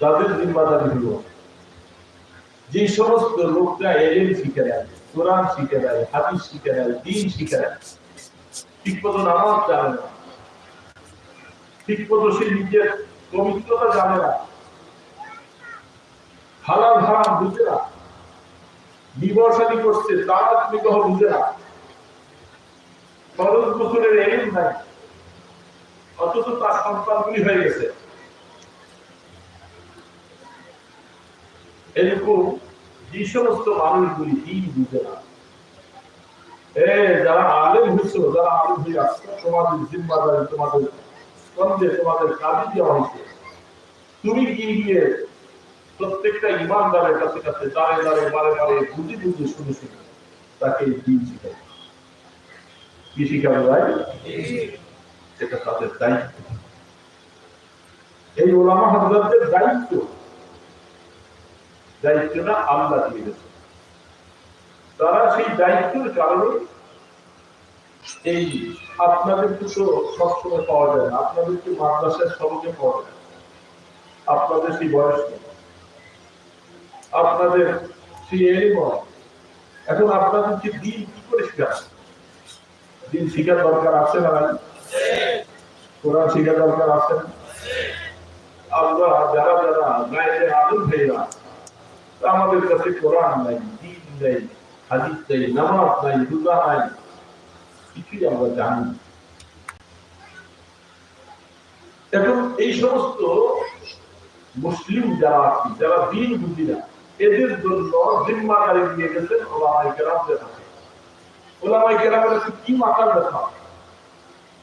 তাদের জিম্মাদারি হলো যে সমস্ত লোকরা এলেন শিখে দেয় কোরআন শিখে দেয় হাদিস শিখে দেয় দিন শিখে দেয় ঠিক মতো নামাজ জানে না। ঠিক মতো সে নিজের পবিত্রতা জানে না। হালাল হারাম বুঝে না। বিবর্ষানি করছে তারা তুমি কহ বুঝে না। খরচ বছরের এলিম নাই, অথচ তার সন্তানগুলি হয়ে গেছে। এরকম যে সমস্ত মানুষগুলি বুঝে না যারা আলেম হয়েছিল, যারা আলেম হয়ে আসছে তোমাদের জিম্মাদারি, তোমাদের স্কন্ধে, তোমাদের কাজে দেওয়া হয়েছে, তুমি গিয়ে গিয়ে প্রত্যেকটা ইমানদারের কাছে কাছে দাঁড়ে দাঁড়ে, বারে বারে বুঝে বুঝে শুনে শুনে তাকে দিন শিখাবে কি শিখাবে ভাই? এটা তাদের দায়িত্ব। এই ওলামা হাজরাতের দায়িত্ব। দায়িত্বটা আল্লাহ দিয়ে গেছে তারা সেই দায়িত্বের কারণে এই আপনাদেরকে তো সবসময় পাওয়া যায় না, আপনাদেরকে মাদ্রাসায় সবকে পাওয়া যায় আপনাদের সেই বয়স আপনাদের সেই এলিম। এখন আপনাদেরকে দিন কি করে শেখাবে দিন শিখার দরকার আছে না কোরআন শিখার দরকার আছে? আমরা যারা যারা গায়ে আলম ভাইরা আমাদের কাছে কোরআন নাই, দিন নেই, হাদিস নেই, নামাজ নাই, রোজা নাই। কিছুই আমরা জানি এখন এই সমস্ত মুসলিম যারা যারা দিন বুঝি না, এদের জন্য জিম্মাদারি দিয়ে গেছেন ওলামাই কেরামদের হাতে ওলামাই কেরামের কাছে কি মাথার ব্যথা?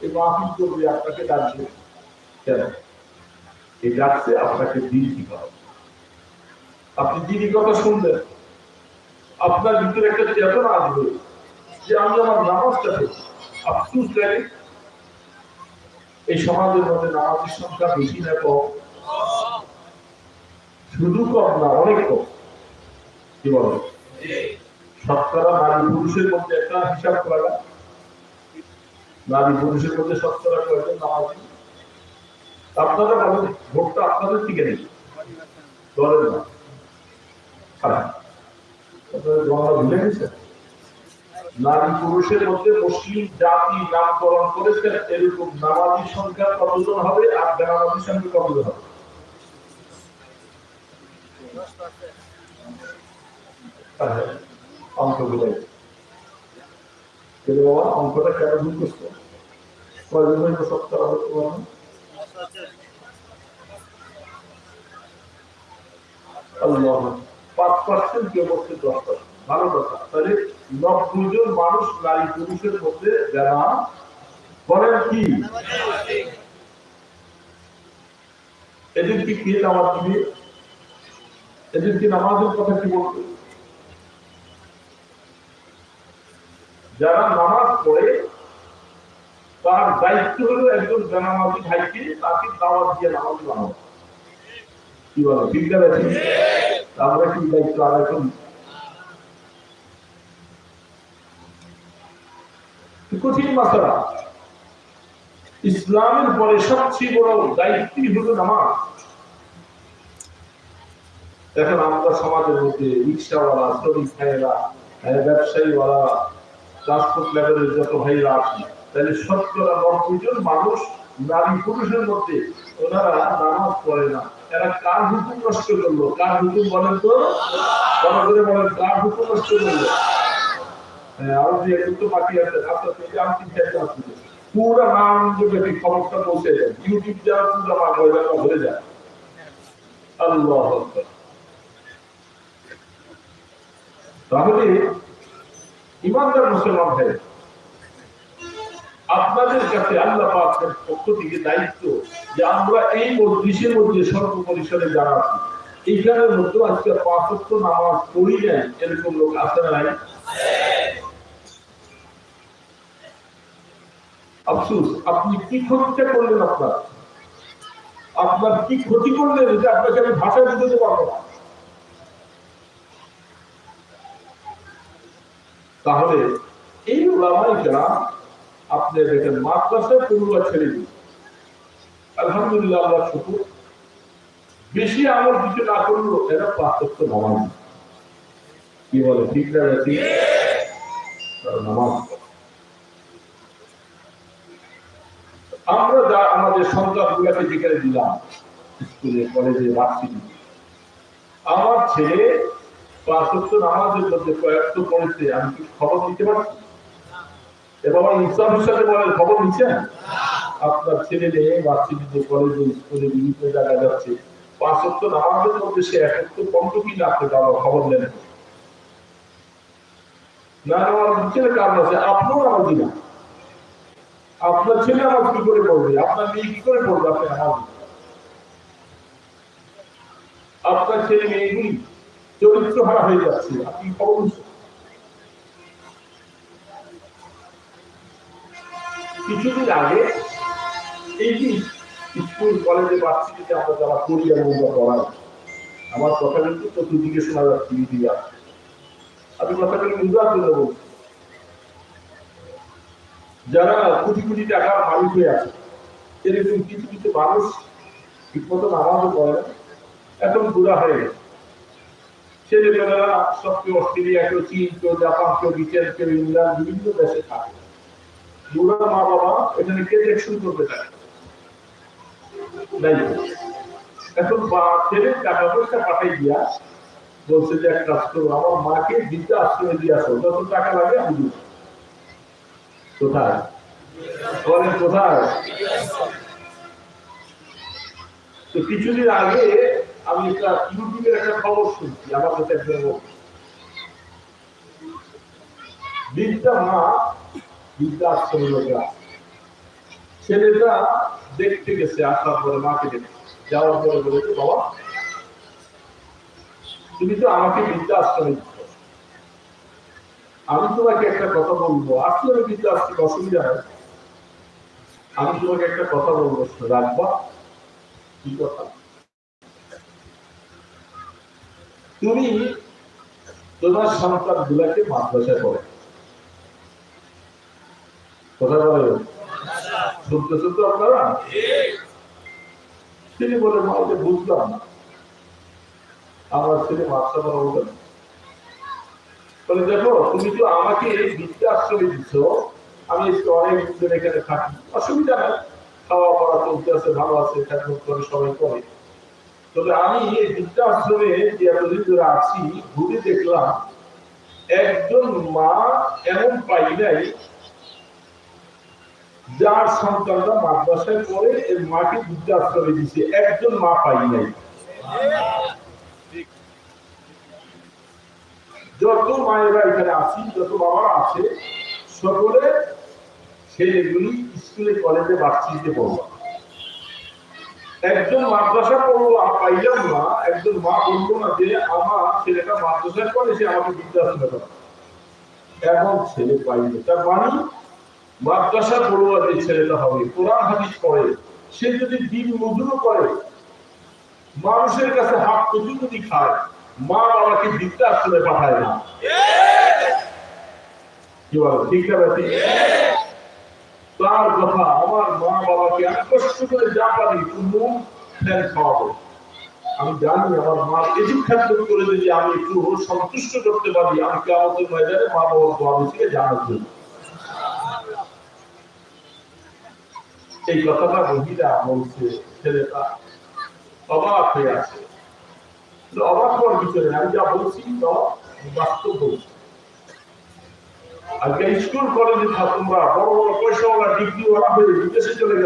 এই মাহফিল করবে, আপনাকে ডাকবে কেন? এই ডাকছে, আপনাকে দিন শিখাবে আপনি দিনই কথা শুনলেন? আপনার ভিতরে একটা চেতনা আসবে যে আমি আমার নামাজটা পড়ি আফসুস লাগে। এই সমাজের মধ্যে নামাজের সংখ্যা বেশি না কম। শুধু কম না, অনেক কম। কি বলো? শতকরা নারী পুরুষের মধ্যে একটা হিসাব করা। নারী পুরুষের মধ্যে শতকরা কয়জন নামাজি আপনারা বলেন, ভোটটা আপনাদের থেকে নেই। ধরেন না। খারাপ। নারী পুরুষের মধ্যে মুসলিম জাতি নামকরণ করেছেন, এরকম নামাজি সংখ্যা কতজন হবে আর বেনামাজি সংখ্যা কতজন হবে? বাবা, অঙ্কটা কেন ভুল আল্লাহ। পাঁচ পার্সেন্ট কেউ দশ পার্সেন্ট ভালো কথা। তাহলে নব্বই জন মানুষ, নারী পুরুষের মধ্যে যারা কি? কি নামাজ দিবে? নামাজের কথা কি বলবে? যারা নামাজ পড়ে, তার দায়িত্ব হলো একজন বেনামাজি ভাইকে তাকে দাওয়াত দিয়ে নামাজ বানানো। কি বলো, ঠিক আছে আমরা কি দায়িত্ব আদায় করি কঠিন মাসালা? ইসলামের পরে সবচেয়ে বড় দায়িত্বই হলো নামাজ। এখন আমরা সমাজের মধ্যে রিক্সাওয়ালা শ্রমিক ভাইয়েরা হ্যাঁ, ব্যবসায়ীওয়ালা ট্রান্সপোর্ট লেভেলের যত ভাইরা আছে তাহলে শতকরা নব্বই জন মানুষ নারী পুরুষের মধ্যে ওনারা নামাজ পড়ে না। এরা কার হুকুম নষ্ট করল? কার হুকুম বলেন তো? বড় করে বলেন, কার হুকুম নষ্ট করল? হ্যাঁ পৌঁছে ইউটিউব ভরে যায় আল্লাহ। তাহলে, ইমানদার মুসলমান ভাই আপনাদের কাছে আল্লাহ পাকের পক্ষ থেকে দায়িত্ব যে আমরা এই মজলিসের মধ্যে সর্বপরিসরে যারা আছি, এইখানের মধ্যে আজকে পাঁচত্ব নামাজ পড়ি নেন এরকম লোক আছে নাই? আফসুস, আপনি কি ক্ষতিটা করলেন আপনার? আপনার কি ক্ষতি করলেন যে আপনাকে আমি ভাষায় বুঝতে পারব না? তাহলে এই ওলামাই কেরাম আপনি দেখেন মাদ্রাসায় পুরুলা ছেড়ে দিন। আলহামদুলিল্লাহ, আল্লাহ শুকুর। বেশি আমল কিছু না করল এরা পার্থক্য নামাজ। কি বলে, ঠিক না ঠিক নামাজ আমরা যা আমাদের সন্তান গুলাকে যেখানে দিলাম, স্কুলে, কলেজে ভার্সিটি আমার ছেলে পাঁচত্ব নামাজের মধ্যে কয়েকটা পড়েছে, আমি কি খবর দিতে পারছি? এবং ইসলাম হিসাবে খবর নিচ্ছেন আপনার ছেলে মেয়ে কলেজে স্কুলে বিভিন্ন জায়গায় যাচ্ছে। নামাজের মধ্যে সে আপনি বাবা খবর নেন না নেওয়ার কারণ আছে, আপনিও নামাজ না। আপনার ছেলে নামাজ কি করে পড়বে? আপনার মেয়ে কি করে পড়বে? আপনি নামাজ আপনার ছেলে মেয়েগুলি চরিত্র হারা হয়ে যাচ্ছে। আপনি খবর নিচ্ছেন কিছুদিন আগে এই যে স্কুল, কলেজে ভার্সিটিতে আমরা যারা পড়ি এবং পড়াই আমার কথা কিন্তু চতুর্দিকে শোনা যাচ্ছে মিডিয়া আমি কথাগুলো বুঝার জন্য বলছি যারা কোটি কোটি টাকার মালিক হয়ে আছে এরকম কিছু কিছু মানুষ ঠিকমতো নামাজও করে এখন বুড়া হয়ে গেছে। ছেলেমেয়েরা সব কেউ অস্ট্রেলিয়া কেউ চীন, কেউ জাপান, কেউ ব্রিটেন, কেউ ইংল্যান্ড, বিভিন্ন দেশে থাকে। বুড়া মা বাবা এখানে কে দেখশন করবে তাকে এখন ছেলে টাকা পয়সা পাঠাই দিয়া বলছে যে, এক কাজ করো, আমার মাকে বিদ্যা আশ্রমে দিয়ে আসো, যত টাকা লাগে আমি দিব। কোথায়? বলেন, কোথায়? তো কিছুদিন আগে আমি একটা ইউটিউবের একটা খবর শুনছি, আমার কাছে একজন। বিদ্যা মা বিদ্যা আশ্রমে লোকেরা ছেলেটা দেখতে গেছে আসার পরে মাকে দেখে যাওয়ার পরে বলেছে, বাবা, তুমি তো আমাকে বিদ্যা আশ্রমে দিচ্ছ আমি তোমাকে একটা কথা বলব। আসলে আমি বিদ্যা আশ্রমে অসুবিধা হয়। আমি তোমাকে একটা কথা বলব রাখবা। কি কথা? তুমি তোমার সন্তান গুলাকে মাদ্রাসায় পড়ে শুনতেছেন তো আপনারা? তিনি বলে বুঝলাম আমার ছেলে বলা, দেখো, তুমি তো আমাকে আশ্রমে দিচ্ছ আমি অনেক দিন এখানে থাকি। অসুবিধা নাই। খাওয়া পড়া চলতে আছে, ভালো আছে করে সবাই করে। তবে আমি এই আশ্রমে যে এতদিন ধরে আছি, ঘুরে দেখলাম, একজন মা এমন পাই নাই যার সন্তানরা মাদ্রাসায় পড়ে এর মাকে বিদ্যা আশ্রমে দিছে। একজন মা পাই নাই। যত মায়েরা এখানে আছি, যত বাবারা আছে, সকলে ছেলেগুলি স্কুলে, কলেজে, ভার্সিটিতে পড়বে একজন মাদ্রাসা পড়ল পাইলাম না। একজন মা বলল, না, যে আমার ছেলেটা মাদ্রাসায় পড়ে, সে আমাকে বিদ্যাশ্রমে করে এখন ছেলে পাইলে। তার মানে মাদ্রাসা পড়ুয়া যে ছেলেটা হবে, কোরআন হাদিস পড়ে, সে যদি দিন মজুরও করে, মানুষের কাছে হাত কচু যদি খায়, মা বাবাকে বৃদ্ধাশ্রমে পাঠায় না। কি বলে তার কথা আমার মা বাবাকে আমি কষ্ট করে যা পারি খাওয়াবো। আমি জানি আমার মা খাদ্য করে যদি আমি একটু সন্তুষ্ট করতে পারি, আমি কেমন ময়দানে মা বাবার দোয়া থেকে জানার জন্য। এই কথাটা মহিলা বলছে ছেলেটা অবাক হয়ে আছে অবাক হওয়ার নেই। আমি যা বলছি তো বাস্তব বলছি আজকে স্কুল, কলেজে তোমরা বড় বড় পয়সাওয়ালা হয়ে বিদেশে চলে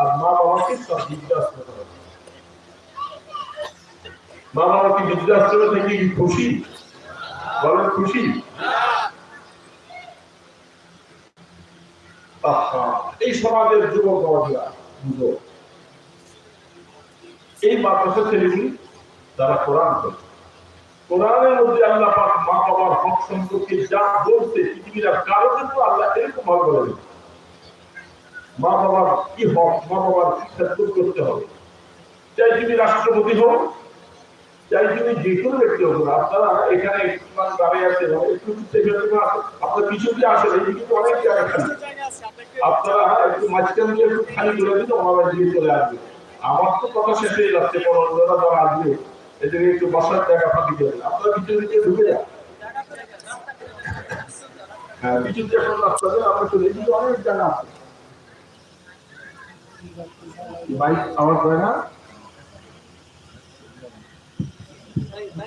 আর মা বাবাকে সব। মা বাবা কি বৃদ্ধাশ্রমে থেকে খুশি বলেন, খুশি এই সমাজের যুবক বুঝো। এই মাদ্রাসা ছেলেগুলি যারা কোরআন করে কোরআনের মধ্যে আল্লাহ পাক মা বাবার হক সম্পর্কে যা বলছে, পৃথিবীর কারও কিন্তু আল্লাহ এরকম ভাবে বলেন মা বাবার কি হক, মা বাবার কি ক্ষেত্র করতে হবে। চাই তুমি রাষ্ট্রপতি হও চাই তুমি যে কোনো ব্যক্তি হোক আপনারা এখানে দাঁড়িয়ে আছেন একটু আপনার পিছু দিয়ে আসেন কিন্তু অনেক জায়গা আপনারা একটু মাঝখান দিয়ে একটু খালি করে দিন আমার দিকে চলে আসবে। আমার তো কথা শেষ যাচ্ছে বড় যারা যারা আসবে। এদের একটু বসার জায়গা ফাঁকি দেবে আপনারা ভিতরে ভিতরে ঢুকে যান। হ্যাঁ পিছন দিয়ে এখন রাস্তা দিয়ে আমরা চলে কিন্তু অনেক বাইক আওয়াজ হয় না?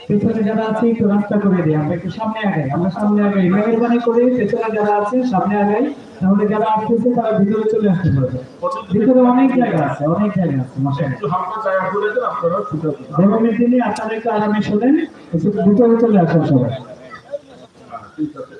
পেছনে যারা আছে একটু রাস্তা করে দিই আমরা একটু সামনে আগাই। আমরা সামনে আগাই মেহরবানি করে পেছনে যারা আছে সামনে আগাই। তাহলে যারা আসতেছে তারা ভিতরে চলে আসতে পারবে। ভিতরে অনেক জায়গা আছে অনেক জায়গা আছে গরমের আপনারা দিনে আপনারা একটু আরামে শোনেন ভিতরে চলে আসেন সবাই। হ্যাঁ, ঠিক আছে।